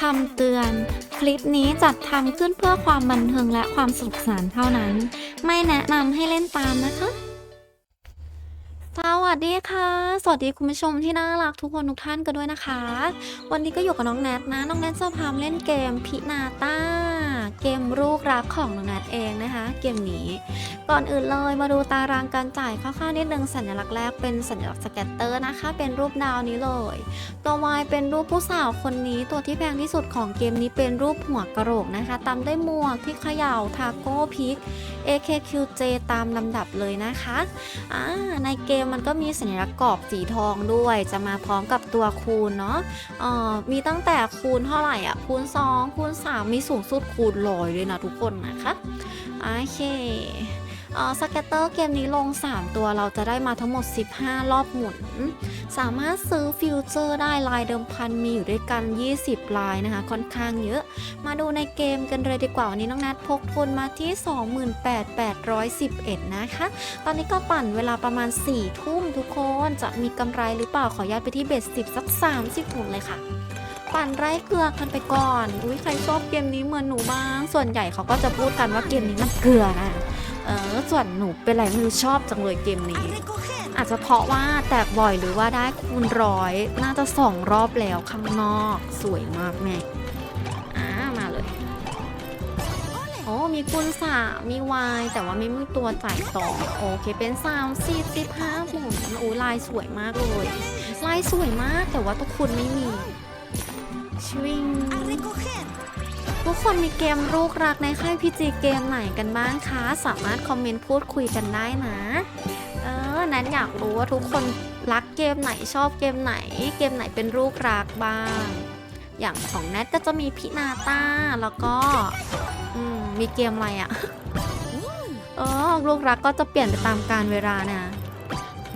คำเตือน คลิปนี้จัดทำขึ้นเพื่อความบันเทิงและความสนุกสนานเท่านั้น ไม่แนะนำให้เล่นตามนะคะ สวัสดีค่ะ สวัสดีคุณผู้ชมที่น่ารักทุกคนทุกท่านกันด้วยนะคะ วันนี้ก็อยู่กับน้องแนทนะ น้องแนทจะพามาเล่นเกมพินาต้า เกมลูกรักของน้องแนทเองนะคะ เกมนี้ ก่อนอื่นเลยมาดูตารางการจ่ายคร่าวๆนิดนึงสัญลักษณ์แรกเป็นสัญลักษณ์สแกตเตอร์นะคะ เป็นรูปดาวนี้เลย ตัววายเป็นรูปผู้สาวคนนี้ตัวที่แพงที่สุดของเกมนี้เป็นรูปหัวกระโหลกนะคะตามด้วยหมวกที่เขย่าทาโก้พิก AKQJ ตามลำดับเลยนะคะอ่าในเกมมันก็มีสัญลักษณ์กรอบสีทองด้วย จะมาพร้อมกับตัวคูณเนาะเอ่อมีตั้งแต่คูณเท่าไหร่อะ คูณ 2 คูณ 3 มีสูงสุดคูณร้อยเลยนะทุกคนนะคะ โอเค สเก็ตเตอร์เกมนี้ลง 3 ตัวเราจะได้มาทั้งหมด 15 รอบหมุน สามารถซื้อฟิวเจอร์ได้ลายเดิมพันมีอยู่ด้วยกัน 20 ลายนะคะ ค่อนข้างเยอะ มาดูในเกมกันเลยดีกว่า วันนี้น้องนัดพกทุนมาที่ 28,811 นะคะ ตอนนี้ก็ปั่นเวลาประมาณ 4 ทุ่มทุกคนจะมีกำไรหรือเปล่าขอย้ายไปที่เบส10 สัก 30หมุนเลยค่ะปั่นไร้เกลือกันไปก่อน อุ้ยใครชอบเกมนี้เหมือนหนูบ้าง ส่วนใหญ่เขาก็จะพูดกันว่าเกมนี้มันเกลือนะ ออส่วนหนูเป็นไรไม่รู้ชอบจังเลยเกมนี้ อาจจะเพราะว่าแตกบ่อยหรือว่าได้คูณร้อย น่าจะสองรอบแล้วข้างนอกสวยมากแม่อ่ามาเลยโอ้มีคูณสามมีวายแต่ว่าไม่มีตัวจ่ายต่อโอเคเป็นสามสี่สิบห้าหมุนโอ้ลายสวยมากเลยลายสวยมากแต่ว่าทุกคนไม่มีชวิง ทุกคนมีเกมลูกรักในค่ายพีจีเกมไหนกันบ้างคะ สามารถคอมเมนต์พูดคุยกันได้นะ เออ นั้นอยากรู้ว่าทุกคนรักเกมไหนชอบเกมไหน เกมไหนเป็นลูกรักบ้าง อย่างของแนทก็จะมีพินาต้าแล้วก็มมีเกมอะไรอะ่ะ เออลูกรักก็จะเปลี่ยนไปตามกาลเวลานะ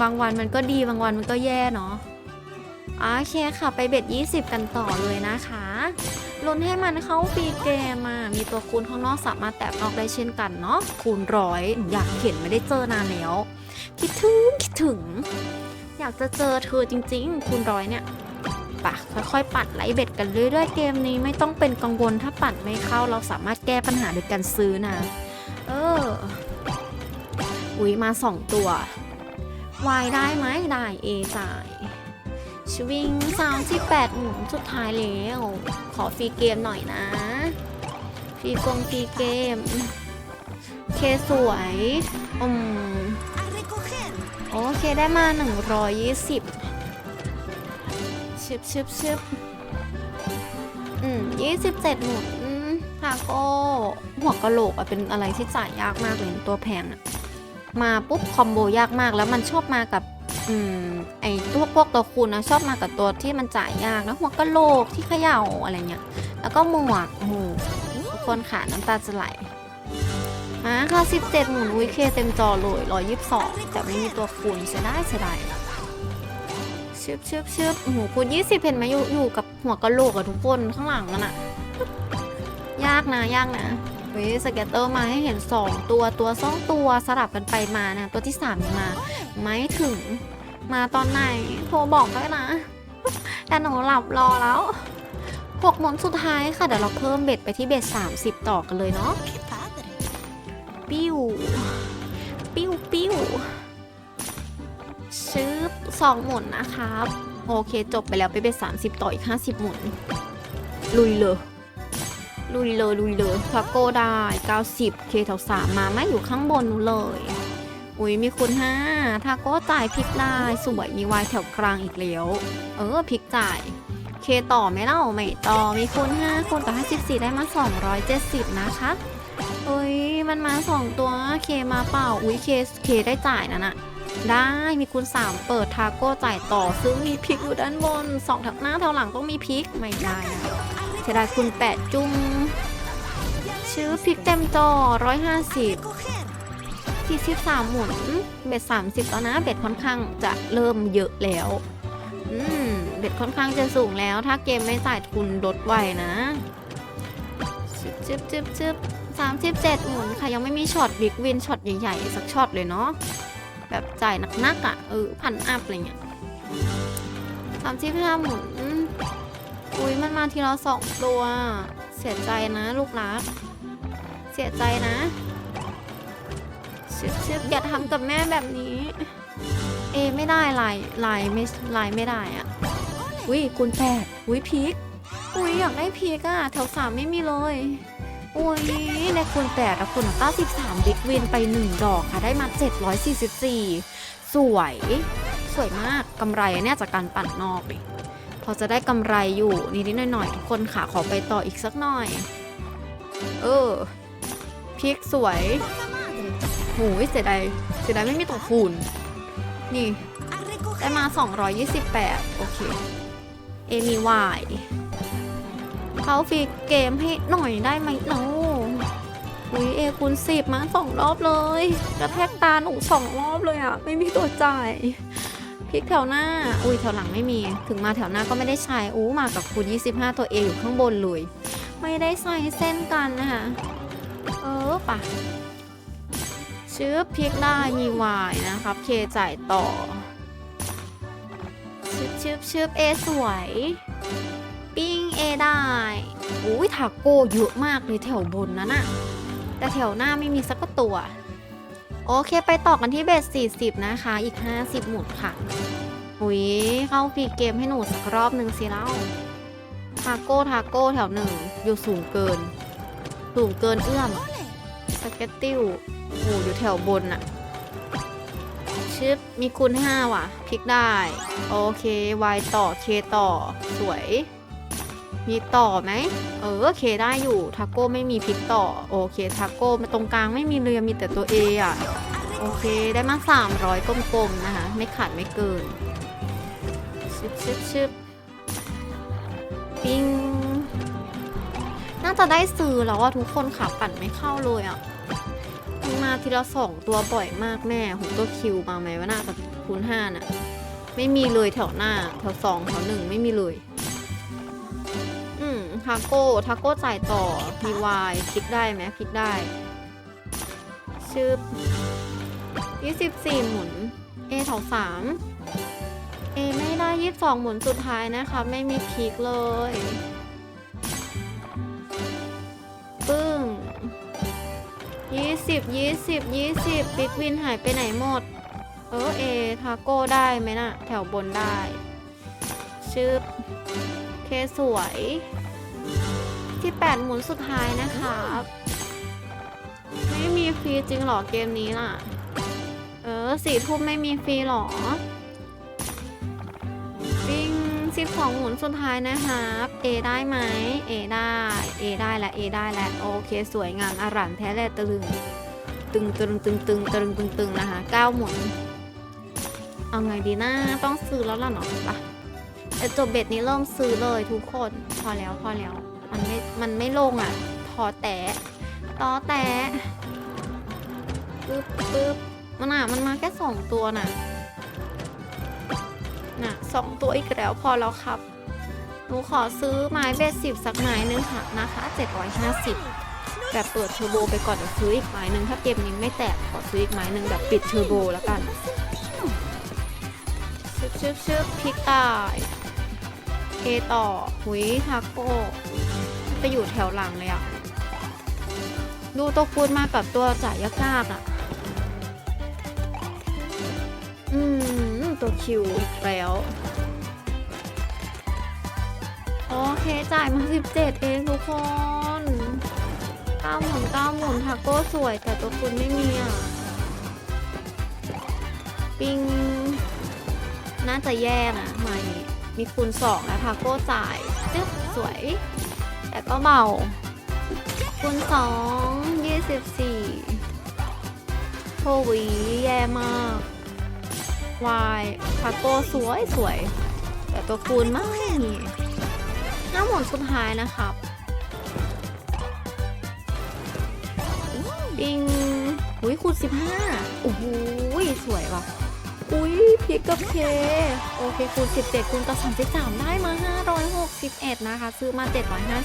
บางวันมันก็ดีบางวันมันก็แย่เนาะโอเคค่ะ ไปเบ็ด20 กันต่อเลยนะคะ ลุ้นให้มันเข้าฟรีเกมมามีตัวคูณข้างนอกสามารถแตะนอกได้เช่นกันเนาะคูณร้อยอยากเห็นไม่ได้เจอนานแล้ว คิดถึงคิดถึง อยากจะเจอเธอจริง ๆ คูณร้อยเนี่ยปะค่อยๆปัดไล่เบ็ดกันเรื่อยๆเกมนี้ไม่ต้องเป็นกังวลถ้าปัดไม่เข้าเราสามารถแก้ปัญหาโดยการซื้อนะ เอออุ้ยมาสองตัววายได้ไหมได้เอจ่ายชวิงสามที่แปดหมุนสุดท้ายแล้ว ขอฟรีเกมหน่อยนะฟรีกงฟรีเกม เคสวยอืมโอเคได้มา 120ชึบชึบชึบอืม27หมุนทาโก้หัวกะโหลกอะเป็นอะไรที่จ่ายยากมากเลยตัวแพงอะมาปุ๊บคอมโบยากมากแล้วมันชอบมากับ อืมไอตัวพวกตัวคูณนะชอบมากับตัวที่มันจ่ายยากนะหัวกะโหลกที่เขย่าอะไรเงี้ย แล้วก็หมวกโอ้โหทุกคนขาน้ำตาจะไหลมาค่ะ 17 หมุนวิเคเต็มจอเลย122 แต่ไม่มีตัวคูณเสียดายเสียดายชึบชึบชึบโอ้โหคูณ20 เห็นไหมอยู่อยู่กับหัวกะโหลกอะทุกคนข้างหลังนั่นอะยากนะยากนะ เฮ้ยสเก็ตเตอร์มาให้เห็น 2 ตัวตัวสองตัวสลับกันไปมานะ ตัวที่3ยังมา ไม่ถึงมาตอนไหนโทรบอกด้วยนะ แต่หนูหลับรอแล้วหกหมุนสุดท้ายค่ะ เดี๋ยวเราเพิ่มเบ็ดไปที่เบ็ด30 ต่อกันเลยเนาะปิ้วปิ้วปิ้วชืบสองหมุนนะครับ โอเคจบไปแล้วไปเบ็ด30 ต่ออีก 50 หมุน ลุยเลย ลุยเลยลุยเลยทาโก้ได้ 90 เคแถวสามมาไม่อยู่ข้างบนนู้นเลย อุ้ยมีคุณห้าทาโก้จ่ายพลิกได้สวยมีวายแถวกลางอีกแล้ว เออพลิกจ่าย เคต่อไหมเล่าไม่ต่อมีคูณ5คูณกับ54 ได้มา 270 นะคะเอ้ยมันมา 2 ตัวเคมาเปล่า อุ้ยเคเคได้จ่ายนั่นอะได้มีคูณ3 เปิดทาโก้จ่ายต่อ ซึ่งมีพลิกอยู่ด้านบน2แถวหน้าแถวหลังต้องมีพลิกไม่ได้นะ เสียดายคูณ8จุ้งชื่อพลิกเต็มจอ150 43หมุน เบ็ด30แล้วนะ เบ็ดค่อนข้างจะเริ่มเยอะแล้วอืมเบ็ดค่อนข้างจะสูงแล้ว ถ้าเกมไม่จ่ายทุนลดไวนะจึบจึบจึบจึบสามสิบเจ็ดหมุนค่ะ ยังไม่มีช็อตบิ๊กวินช็อตใหญ่ๆ สักช็อตเลยเนาะแบบจ่ายหนักๆอะเออพันอัพอะไรเงี้ยสามสิบห้าหมุน อุ้ยมันมาทีละสองตัว เสียใจนะลูกรัก เสียใจนะชิบชิบอย่าทำกับแม่แบบนี้ เอไม่ได้ลายลายไม่ลายไม่ได้อะอุ้ยคูณแปดอุ้ยพีกอุ้ยอยากได้พีกอะแถวสามไม่มีเลยอุ้ยได้คูณแปดแล้วคูณเก้าสิบสามบิ๊กวินไปหนึ่งดอกค่ะได้มาเจ็ดร้อยสี่สิบสี่สวย สวยมากกำไรเนี่ยจากการปั่นนอกดิ พอจะได้กำไรอยู่นิดๆหน่อยๆทุกคนค่ะขอไปต่ออีกสักหน่อย เออพริกสวยโหยเสียดายเสียดายไม่มีตัวคูณนี่ ได้มา 228 โอเค เอมีวายเขาฟรีเกมให้หน่อยได้ไหมนาะอุ้ยเอคูณสิบมาสองรอบเลย กระแทกตาหนูสองรอบเลยอะไม่มีตัวจ่าย พลิกแถวหน้า อุ้ยแถวหลังไม่มี ถึงมาแถวหน้าก็ไม่ได้ใช้อู้มากับคูณ25 ตัวเออยู่ข้างบนเลย ไม่ได้ใส่เส้นกันนะคะเออปะชื่อพลิกได้มีวายนะครับ เคจ่ายต่อชึบชึบชึบเอสวย ปิ้งเอได้อุ้ยทาโกเยอะมากเลยแถวบนนั้นอะแต่แถวหน้าไม่มีสักตัว โอเคไปต่อกันที่เบส40 นะคะ อีก 50 หมุนค่ะอุ้ยเข้าฟรีเกมให้หนูสักรอบหนึ่งสิแล้วทาโก้ทาโก้แถวหนึ่งอยู่สูงเกิน สูงเกินเอื้อมสเก็ตติวโอ้อยู่แถวบนอะชึบมีคูณ5ว่ะ พลิกได้ โอเค y ต่อ k ต่อ สวย มีต่อไหม เออ k ได้อยู่ ทาโก้ไม่มีพลิกต่อ โอเค ทาโก้มาตรงกลางไม่มีเรือมีแต่ตัว A อะโอเค ได้มา 300กลมๆนะคะ ไม่ขาดไม่เกิน ชึบชึบชึบปิงน่าจะได้ซื้อแล้วว่าทุกคนขาปั่นไม่เข้าเลยอะมาทีละสองตัวบ่อยมากแม่ผมตัวคิวมาไหมว่าน่าจะคูณห้าน่ะ ไม่มีเลยแถวหน้า แถวสองแถวหนึ่งไม่มีเลย ทาโก้ทาโก้จ่ายต่อมีวายพลิกได้ไหมพลิกได้ ชื่อยี่สิบสี่หมุนเอแถวสามเอไม่ได้ยี่สิบสองหมุนสุดท้ายนะคะ ไม่มีพลิกเลย ปึ้งยี่สิบยี่สิบยี่สิบบิ๊กวินหายไปไหนหมด เออเอทาโก้ได้ไหมนะ่ะ แถวบนได้ ชื่อเคสวย ที่8หมุนสุดท้ายนะครับ ไม่มีฟรีจริงหรอเกมนี้ล่ะ เออสี่ทุ่มไม่มีฟรีหรอวิ่งสิบสองหมุนสุดท้ายนะครับ เอได้ไหมเอได้ เอได้และเอได้และโอเค สวยงามอร่าแท้แลตึง ตึงตึงตึงตึงตึงตึงตึงนะคะเก้าหมุน เอาไงดีนะต้องซื้อแล้วล่ะเนาะจบเบ็ดนี้เริ่มซื้อเลยทุกคน พอแล้วพอแล้ว มันไม่ มันไม่ลงอะทอแตะตอแตะปึ๊บปึ๊บมันอะมันมาแค่สองตัวน่ะน่ะสองตัวอีกแล้วพอแล้วครับหนูขอซื้อไม้เบสสิบสักไม้นึงค่ะนะคะ750แบบเปิดเทอร์โบไปก่อนเดี๋ยวซื้ออีกไม้นึงถ้าเกมนี้ไม่แตกขอซื้ออีกไม้นึงแบบปิดเทอร์โบแล้วกันชึบชึบชึบพิกตายเอต่อหุยทาโก้ ไปอยู่แถวหลังเลยอะดูตัวคูณมากับตัวจ่ายยากๆอะอืม ตัวคิวอีกแล้ว โอเค จ่ายมา 17 เองทุกคน9หมุน9หมุนทาโก้สวย แต่ตัวคุณไม่มีอะ ปิง น่าจะแย่นะไม่มีคูณ2แล้วทาโก้จ่ายจึ๊บสวย แต่ก็เบาคูณ2 24โควีแย่มากวายทาโก้สวยสวย แต่ตัวคูณไม่มีหน้าหมุนสุดท้ายนะครับปิงอุ้ยคูณ15โอ้โหสวยว่ะ อุ้ยพริกกับเค โอเคคูณ 17คูณกับ 33 ได้มา 561 นะคะ ซื้อมา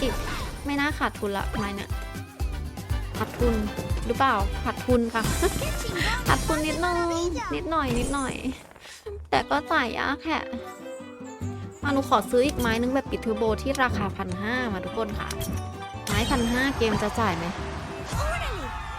750 ไม่น่าขาดทุนละไม่เนี่ยขาดทุนหรือเปล่าขาดทุนค่ะขาดทุนนิดน่อยนิดหน่อยนิดหน่อย แต่ก็จ่ายยากแค่มาหนูขอซื้ออีกไม้นึงแบบปิดเทอร์โบที่ราคาพันห้ามาทุกคนค่ะ ไม้พันห้าเกมจะจ่ายไหม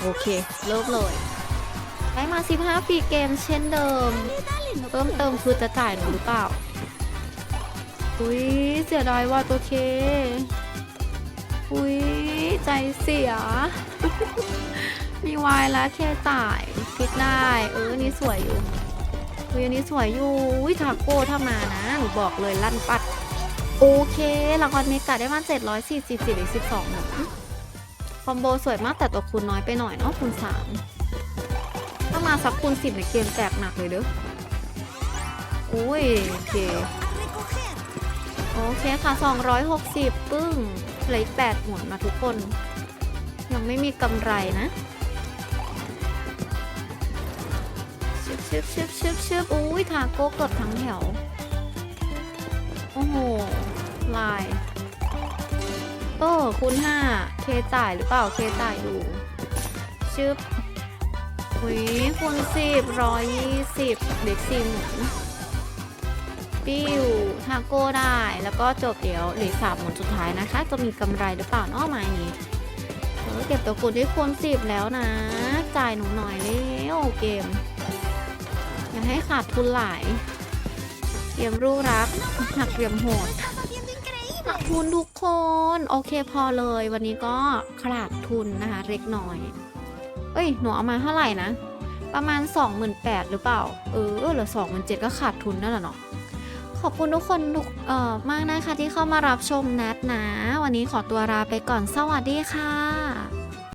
โอเค เริ่มเลย ได้มา 15ฟรีเกมเช่นเดิม เพิ่มเติมคือจะจ่ายหนูหรือเปล่า อุ้ยเสียดายว่าตัวเค อุ้ยใจเสีย มีวายแล้วแค่จ่ายคิดได้เออนี่สวยอยู่อุ้ยอันนี้สวยอยู่อุ้ยทาโก้ถ้ามานะ หนูบอกเลยลั่นปัด โอเคละครเมกาได้มา744อีก12หนึ่งคอมโบสวยมากแต่ตัวคูณน้อยไปหน่อยเนาะคูณ3 มาสักคูณ10ในเกมแตกหนักเลยเด้ออุ้ยโอเคโอเคค่ะ 260 ปึ้งเหลืออีก8หมุนมาทุกคน ยังไม่มีกำไรนะชึบชึบชึบชึบชึบอุ้ยทาโก้เกือบทั้งแถว โอ้โห ลาย เออคูณ5เคจ่ายหรือเปล่า เคจ่ายอยู่ชึบ อุ้ยคูณ10 120เด็กสี่หมุนปิ้วทาโก้ได้ แล้วก็จบเดี๋ยวเหลือสามหมุนสุดท้ายนะคะ จะมีกำไรหรือเปล่าเนอกไม้นี้เเก็บตัวคุณที่คูณสิบแล้วนะ จ่ายหนูหน่อยเร็วเกม อย่าให้ขาดทุนหลายเกมรูรัก หักเหลี่ยมโหดขาดทุนทุกคน โอเคพอเลย วันนี้ก็ขาดทุนนะคะเล็กน้อย อ้ยหนูเอามาเท่าไหร่นะ ประมาณ 28,000หรือเปล่า เออเหลือ27,000ก็ขาดทุนนั่นแหละเนาะขอบคุณทุกคนทุกเอ่อมากนะคะที่เข้ามารับชมนัดนะ วันนี้ขอตัวลาไปก่อนสวัสดีค่ะ